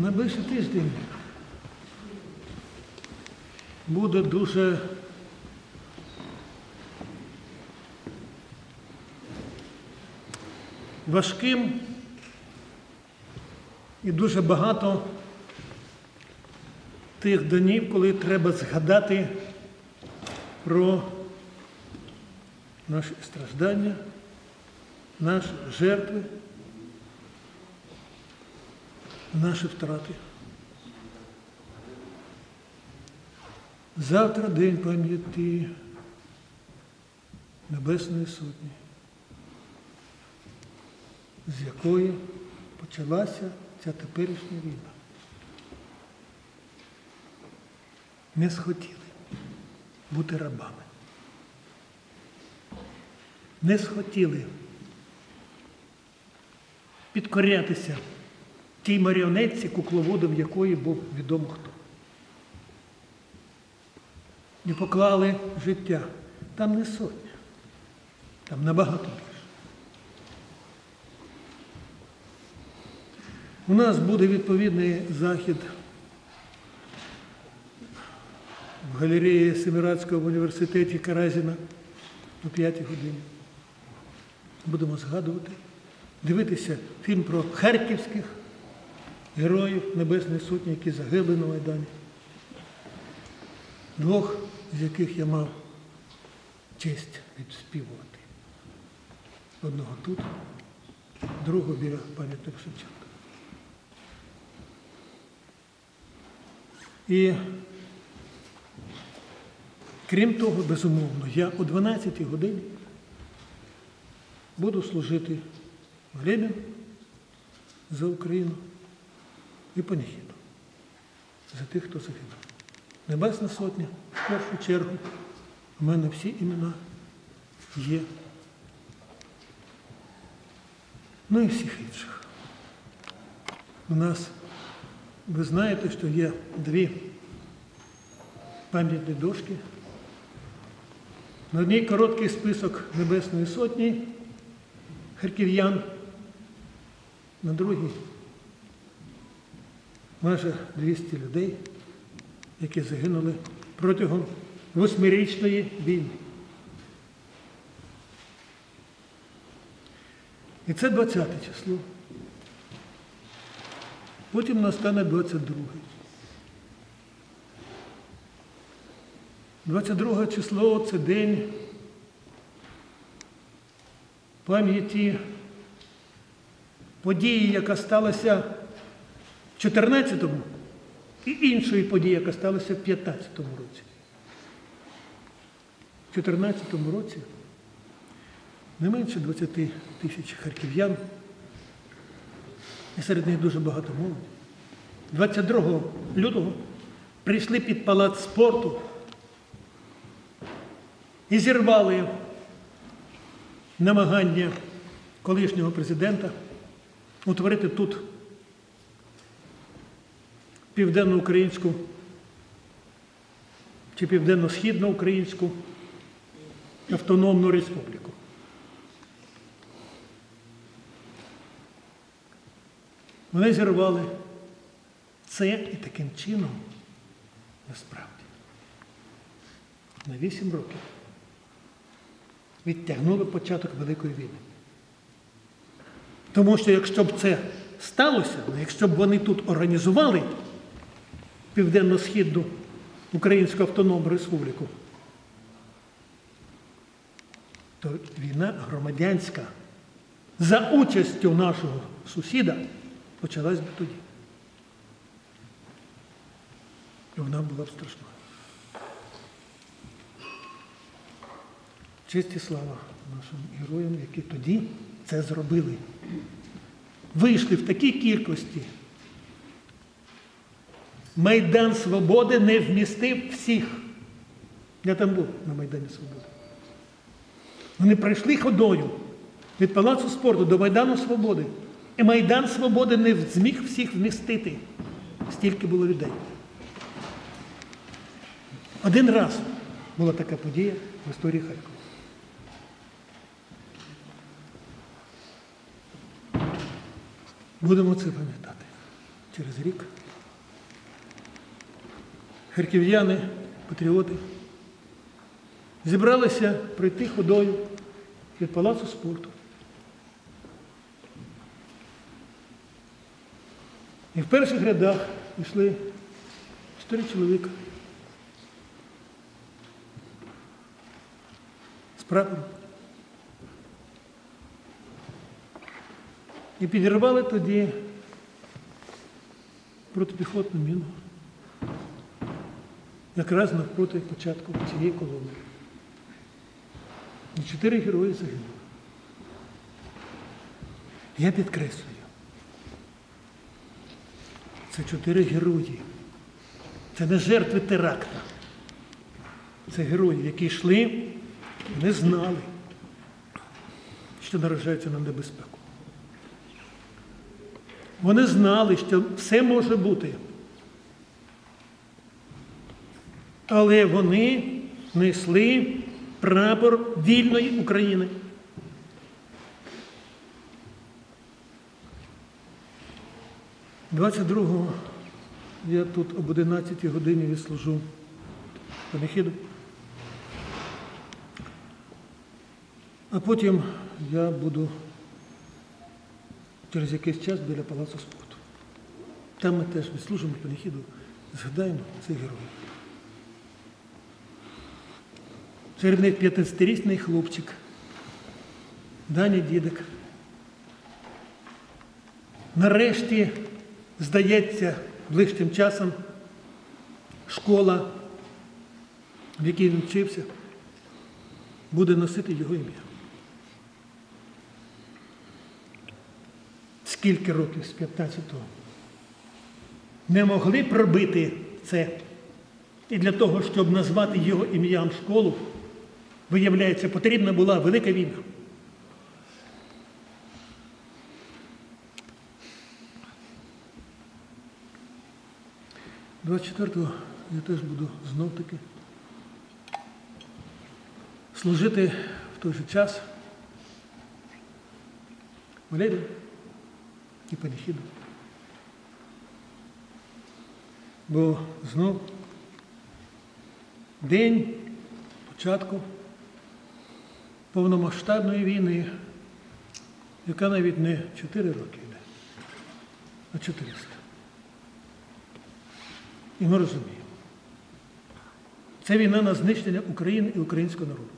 Найближчий тиждень. Буде дуже важким і дуже багато тих днів, коли треба згадати про наші страждання, наші жертви, наші втрати. Завтра день пам'яті Небесної Сотні, з якої почалася ця теперішня війна. Не схотіли бути рабами. Не схотіли підкорятися тій маріонетці, кукловодом якої був відомо хто. І поклали життя. Там не сотня, там набагато більше. У нас буде відповідний захід в галереї Семирадського університеті Каразіна о 5 годині. Будемо згадувати, дивитися фільм про харківських героїв Небесної Сотні, які загибли на Майдані. Двох з яких я мав честь відспівувати. Одного тут, другого біля пам'ятника Шевченка. І крім того, безумовно, я о 12 годині буду служити Глебін за Україну і паніхіду за тих, хто загинув. Небесна Сотня, в першу чергу, у мене всі імена є. Ну і всіх інших. У нас, ви знаєте, що є дві пам'ятні дошки. На одній короткий список Небесної Сотні харків'ян, на другій майже 200 людей які загинули протягом восьмирічної війни. І це 20 число. Потім настане 22. 22 число це день пам'яті події, яка сталася 14-му і іншої події, яка сталася в 2015 році. В 2014 році не менше 20 тисяч харків'ян, і серед них дуже багато молоді. 22 лютого прийшли під палац спорту і зірвали намагання колишнього президента утворити тут південноукраїнську чи південно-східноукраїнську автономну республіку. Вони зірвали це і таким чином насправді на 8 років відтягнули початок Великої війни. Тому що якщо б це сталося, якщо б вони тут організували Південно-Східну Українську Автономну Республіку, то війна громадянська за участю нашого сусіда почалась би тоді. І вона була б страшною. Честь і слава нашим героям, які тоді це зробили вийшли в такій кількості. Майдан Свободи не вмістив всіх. Я там був на Майдані Свободи. Вони пройшли ходою від Палацу спорту до Майдану Свободи. І Майдан Свободи не зміг всіх вмістити. Стільки було людей. Один раз була така подія в історії Харкова. Будемо це пам'ятати. через рік. Харків'яни, патріоти, зібралися пройти ходою від палацу спорту. І в перших рядах йшли чотири чоловіка з прапором. І підірвали тоді протипіхотну міну. Якраз навпроти початку цієї колони. І чотири герої загинули. Я підкреслюю. Це чотири герої. Це не жертви теракта. Це герої, які йшли, не знали, що наражаються на небезпеку. Вони знали, що все може бути. Але вони несли прапор вільної України. Двадцять другого я тут об 11 годині відслужу панихіду. А потім я буду через якийсь час біля палацу спорту. Там ми теж відслужимо панихіду, згадаємо цих героїв. Серед них 15-річний хлопчик, Даня Дідик. Нарешті, здається, ближчим часом школа, в якій він вчився, буде носити його ім'я. Скільки років з 15-го не могли пробити це. І для того, щоб назвати його ім'ям школу, виявляється, потрібна була велика війна. Двадцять четвертого я теж буду знов таки служити в той же час Валерію і панихіду. Бо знов день початку повномасштабної війни, яка навіть не 4 роки йде, а 400. І ми розуміємо. Це війна на знищення України і українського народу.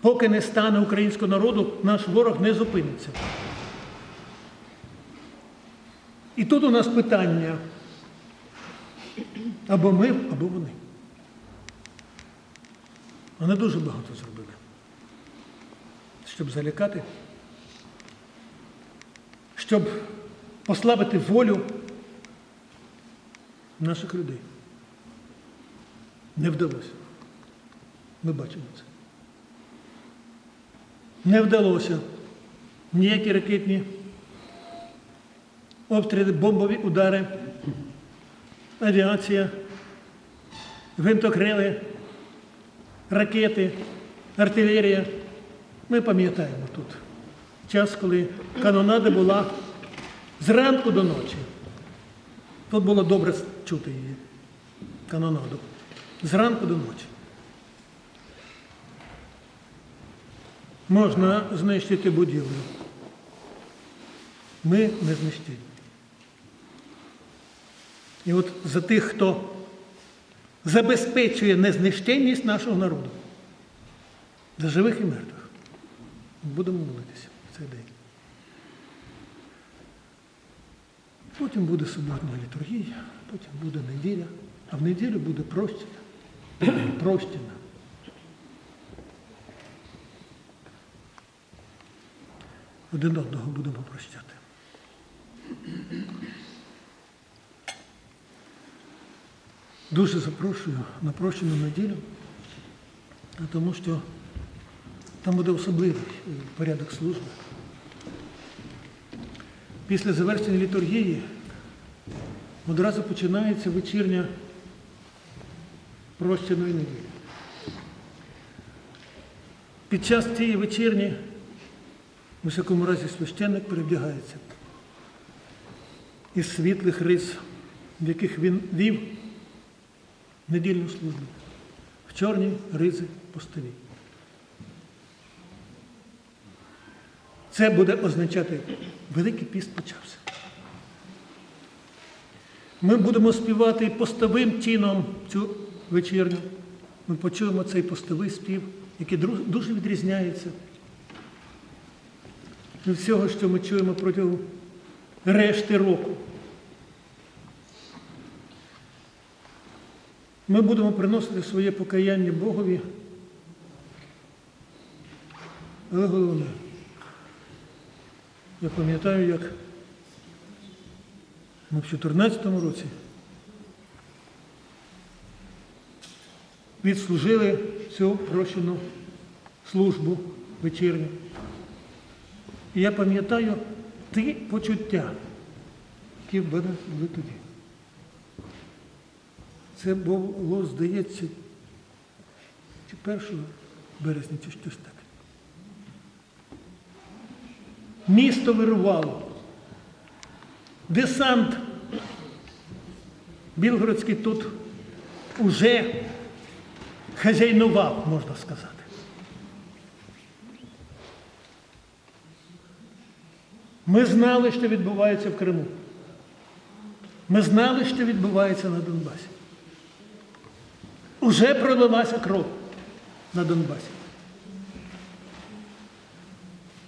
Поки не стане українського народу, наш ворог не зупиниться. І тут у нас питання або ми, або вони. Вони дуже багато зробили, щоб залякати, щоб послабити волю наших людей. Не вдалося. Ми бачимо це. Не вдалося ніякі ракетні обстріли, бомбові удари, авіація, гвинтокрили, ракети, артилерія. Ми пам'ятаємо тут час, коли канонада була зранку до ночі. Тут було добре чути її, канонаду. Зранку до ночі. Можна знищити будівлю. Ми не знищені. І от за тих, хто забезпечує незнищенність нашого народу, за живих і мертвих, будемо молитися в цей день. Потім буде суботня літургія, потім буде неділя, а в неділю буде прощення. Прощення. Один одного будемо прощати. Дуже запрошую на прощену неділю, тому що там буде особливий порядок служби. Після завершення літургії одразу починається вечірня прощеної неділі. Під час цієї вечірні, у всякому разі, священник перевдягається із світлих рис, в яких він вів недільну службу, в чорній ризи постові. Це буде означати, Великий піст почався. Ми будемо співати постовим чином цю вечірню. Ми почуємо цей постовий спів, який дуже відрізняється від всього, що ми чуємо протягом решти року. Ми будемо приносити своє покаяння Богові. Але головне, я пам'ятаю, як ми в 2014 році відслужили цю прощену службу вечірню. І я пам'ятаю ті почуття, які в мене були тоді. Це було, здається, чи 1 березня, чи щось таке. Місто вирувало. Десант Білгородський тут уже хазяйнував, можна сказати. Ми знали, що відбувається в Криму. Ми знали, що відбувається на Донбасі. Уже пролилася кров на Донбасі.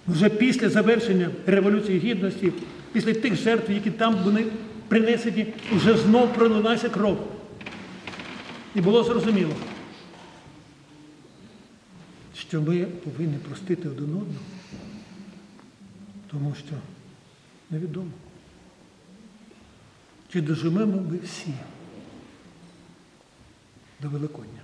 Вже після завершення Революції Гідності, після тих жертв, які там були принесені, вже знов пролилася кров. І було зрозуміло, що ми повинні простити один одного, тому що невідомо, чи доживемо ми всі до Великодня.